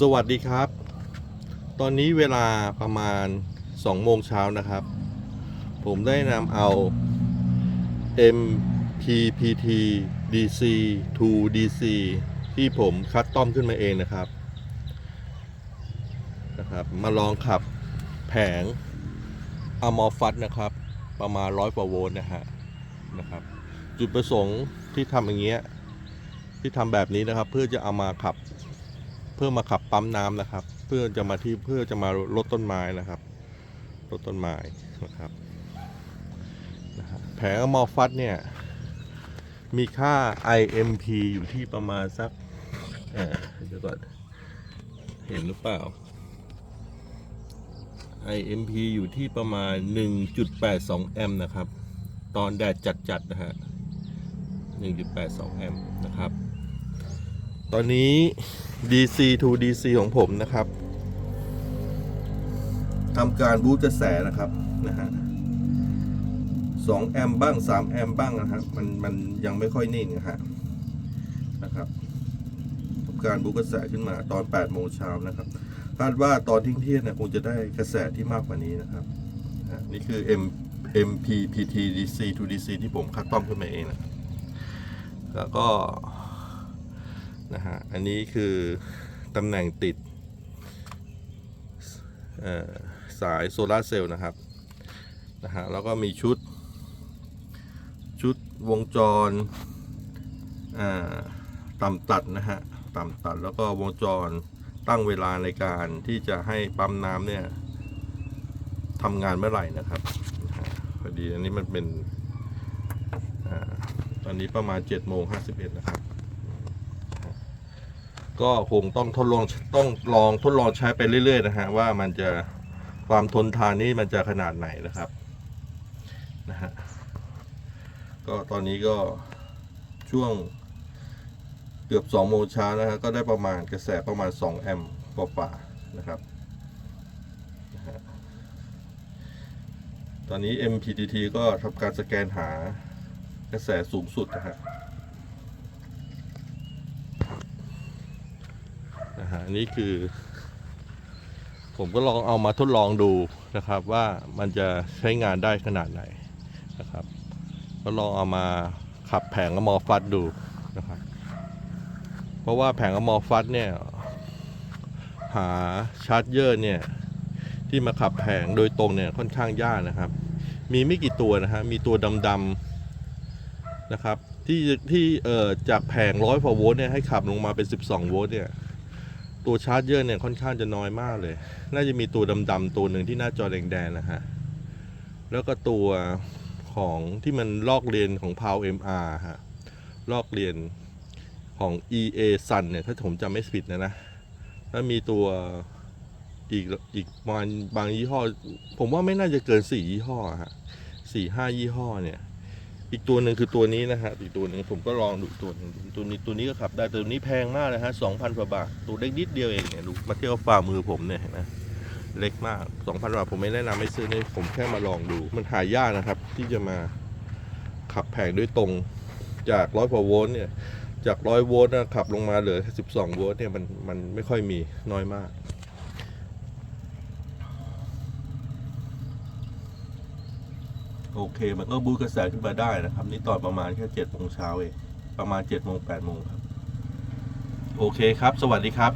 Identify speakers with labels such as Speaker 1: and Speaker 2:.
Speaker 1: สวัสดีครับ ตอนนี้เวลาประมาณ2โมงเช้านะครับ ผมได้นำเอา MPPT DC 2 DC ที่ผมคัดต้อมขึ้นมาเองนะครับนะครับ มาลองขับแผงอมอฟัตนะครับ ประมาณร้อยกว่าโวลต์นะฮะนะครับ จุดประสงค์ที่ทำอย่างเงี้ยที่ทำแบบนี้นะครับ เพื่อจะเอามาขับ พื่อมาขับปั๊มน้ำนะครับ เพื่อจะมาที่เพื่อจะมาลดต้นไม้นะครับลดต้นไม้นะครับแผงมอฟัสเนี่ยมีค่า IMP อยู่ที่ประมาณสักอ่อเดี๋ยวก่อนเห็นหรือเปล่า IMP อยู่ที่ประมาณ 1.82 แอมป์นะครับ ตอนแดดจัดๆนะฮะ 1.82 แอมป์นะครับ ตอนนี้ DC to DC ของผมนะครับทำการบูสต์กระแสนะครับนะฮะ2แอมป์บ้าง3แอมป์บ้างนะครับมันมันยังไม่ค่อยนิ่งนะฮะนะครับทำการบูตกระแสขึ้นมาตอน8โมงเช้านะครับคาดว่าตอนทิ้งเที่ยงเนี่ยคงจะได้กระแสที่มากกว่านี้นะครับนะนี่คือ M MPPT DC to DC ที่ผมคัดต้อมขึ้นมาเองนะครับแล้วก็ นะฮะ อันนี้คือตำแหน่งติดสายโซลาร์เซลล์นะครับ นะฮะ แล้วก็มีชุด ชุดวงจรต่ำตัดนะฮะ ต่ำตัดแล้วก็วงจรตั้งเวลาในการที่จะให้ปั๊มน้ำเนี่ยทำงานเมื่อไหร่นะครับพอดีอันนี้มันเป็นอตอนนี้ประมาณ7โมง51นะครับ ก็คงต้องทดลองต้องลองทดลองใช้ไปเรื่อย ๆ นะฮะว่ามันจะความทนทานนี้มันจะขนาดไหนนะครับนะฮะก็ตอนนี้ก็ช่วงเกือบ2โมงเช้านะฮะก็ได้ประมาณกระแสประมาณ 2 แอมป์กว่าๆนะครับนะฮะตอนนี้ MPTT ก็ทำการสแกนหากระแสสูงสุดนะฮะ นะ ฮะอันนี้คือ ผมก็ลองเอามาทดลองดูนะครับ ว่ามันจะใช้งานได้ขนาดไหนนะครับ ก็ลองเอามาขับแผงอะมอฟัสดูนะครับ เพราะว่าแผงอะมอฟัสเนี่ย หาชาร์จเยอร์เนี่ย ที่มาขับแผงโดยตรงเนี่ยค่อนข้างยากนะครับ มีไม่กี่ตัวนะฮะมีตัวดำๆนะครับที่ที่เอ่อจากแผงร้อยกว่าโวลต์เนี่ยให้ขับลงมาเป็น 12 โวลต์เนี่ย ตัวชาร์จเยอร์เนี่ยค่อนข้างจะน้อยมากเลย น่าจะมีตัวดำๆตัวหนึ่งที่หน้าจอแดงๆนะฮะ แล้วก็ตัวของที่มันลอกเรียนของ p o w MR ฮะ ลอกเรียนของ EA Sun เนี่ย ถ้าผมจำไม่ผิดนะนะ แล้วมีตัวอีกอีกบางบางยี่ห้อ ผมว่าไม่น่าจะเกินสี่ยี่ห้อฮะสี่ห้ายี่ห้อเนี่ย อีกตัวหนึ่งคือตัวนี้นะฮะอีกตัวหนึ่งผมก็ลองดูตัวนึงตัวนี้ตัวนี้ก็ขับได้ตัวนี้แพงมากเลยฮะสองพันกว่าบาทตัวเล็กนิดเดียวเองเนี่ยดูมาเที่ยบกับฝ่ามือผมเนี่ยเห็นไหมเล็กมากสองพันบาทผมไม่แนะนำให้ซื้อนี่ผมแค่มาลองดู มันหายากนะครับ ที่จะมาขับแผงด้วยตรงจากร้อยกว่าโวลต์เนี่ยจากร้อยโวลต์นะขับลงมาเหลือสิบสองโวลต์เนี่ยมันมันไม่ค่อยมีน้อยมาก โอเค มันก็บูตกระแสขึ้นมาได้นะครับ นี่ตอนประมาณแค่เจ็ดโมงเช้าเองประมาณเจ็ดโมงแปดโมงครับ โอเคครับ สวัสดีครับ